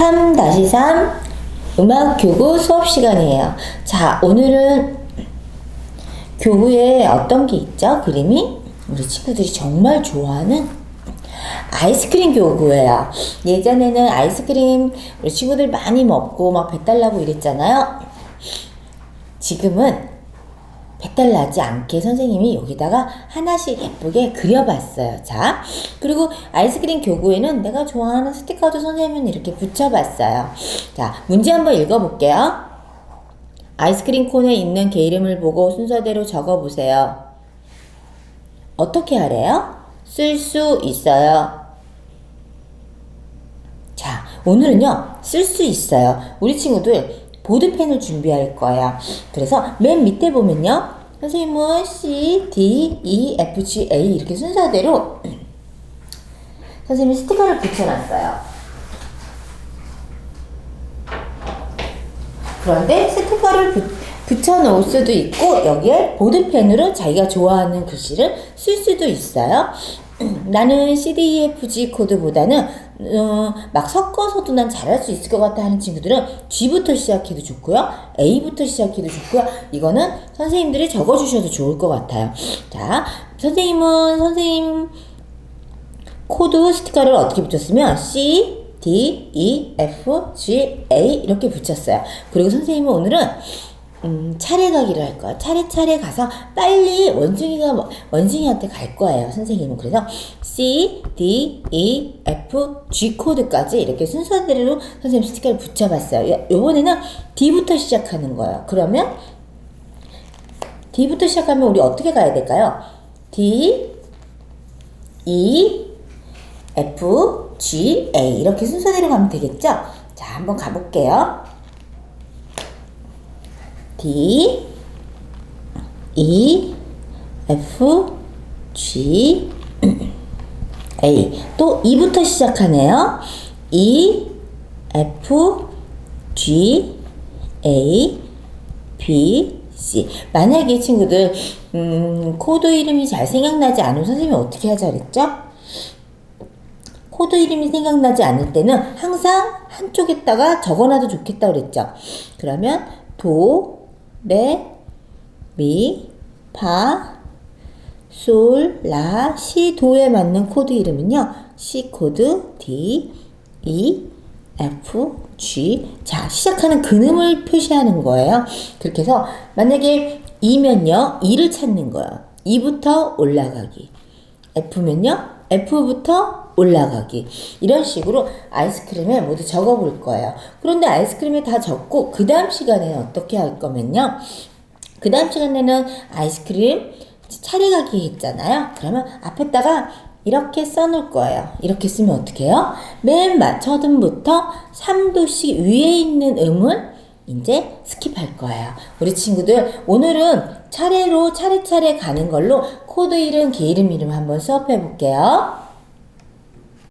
3-3 음악 교구 수업 시간이에요. 자, 오늘은 교구에 어떤 게 있죠? 그림이? 우리 친구들이 정말 좋아하는 아이스크림 교구예요. 예전에는 아이스크림 우리 친구들 많이 먹고 막 배달 나고 이랬잖아요. 지금은 배달 나지 않게 선생님이 여기다가 하나씩 예쁘게 그려봤어요. 자, 그리고 아이스크림 교구에는 내가 좋아하는 스티커도 선생님은 이렇게 붙여봤어요. 자, 문제 한번 읽어볼게요. 아이스크림 콘에 있는 개 이름을 보고 순서대로 적어보세요. 어떻게 하래요? 쓸 수 있어요. 자, 오늘은요, 쓸 수 있어요. 우리 친구들 보드펜을 준비할 거야. 그래서 맨 밑에 보면요. 선생님은 C, D, E, F, G, A 이렇게 순서대로 선생님이 스티커를 붙여놨어요. 그런데 스티커를 붙, 붙여놓을 수도 있고 여기에 보드펜으로 자기가 좋아하는 글씨를 쓸 수도 있어요. 나는 CDEFG 코드보다는 어, 막 섞어서도 난 잘할 수 있을 것 같아 하는 친구들은 G부터 시작해도 좋고요. A부터 시작해도 좋고요. 이거는 선생님들이 적어주셔도 좋을 것 같아요. 자, 선생님은 선생님 코드 스티커를 어떻게 붙였으면 C, D, E, F, G, A 이렇게 붙였어요. 그리고 선생님은 오늘은 음, 차례 가기를 할 거야. 차례차례 가서 빨리 원숭이가 뭐- 원숭이한테 갈 거예요. 선생님은 그래서 C, D, E, F, G 코드까지 이렇게 순서대로 선생님 스티커를 붙여봤어요. 요- 요번에는 D부터 시작하는 거예요. 그러면 D부터 시작하면 우리 어떻게 가야 될까요? D, E, F, G, A 이렇게 순서대로 가면 되겠죠? 자, 한번 가볼게요. D, E, F, G, A. 또 E부터 시작하네요. E, F, G, A, B, C. 만약에 친구들, 음, 코드 이름이 잘 생각나지 않으면 선생님이 어떻게 하자 그랬죠? 코드 이름이 생각나지 않을 때는 항상 한쪽에다가 적어놔도 좋겠다 그랬죠. 그러면 도, 레, 미, 파, 솔, 라, 시, 도에 맞는 코드 이름은요. C 코드, D, E, F, G. 자, 시작하는 근음을 표시하는 거예요. 그렇게 해서 만약에 E면요. E를 찾는 거예요. E부터 올라가기. F면요. F부터 올라가기. 이런 식으로 아이스크림에 모두 적어 볼 거예요. 그런데 아이스크림에 다 적고 그 다음 시간에는 어떻게 할 거면요. 그 다음 시간에는 아이스크림 차례 가기 했잖아요. 그러면 앞에다가 이렇게 써놓을 거예요. 이렇게 쓰면 어떻게 해요? 맨 맞춰음부터 3도씩 위에 있는 음을 이제 스킵할 거예요. 우리 친구들 오늘은 차례로 차례차례 가는 걸로 코드 이름, 개 이름 이름 한번 수업해 볼게요.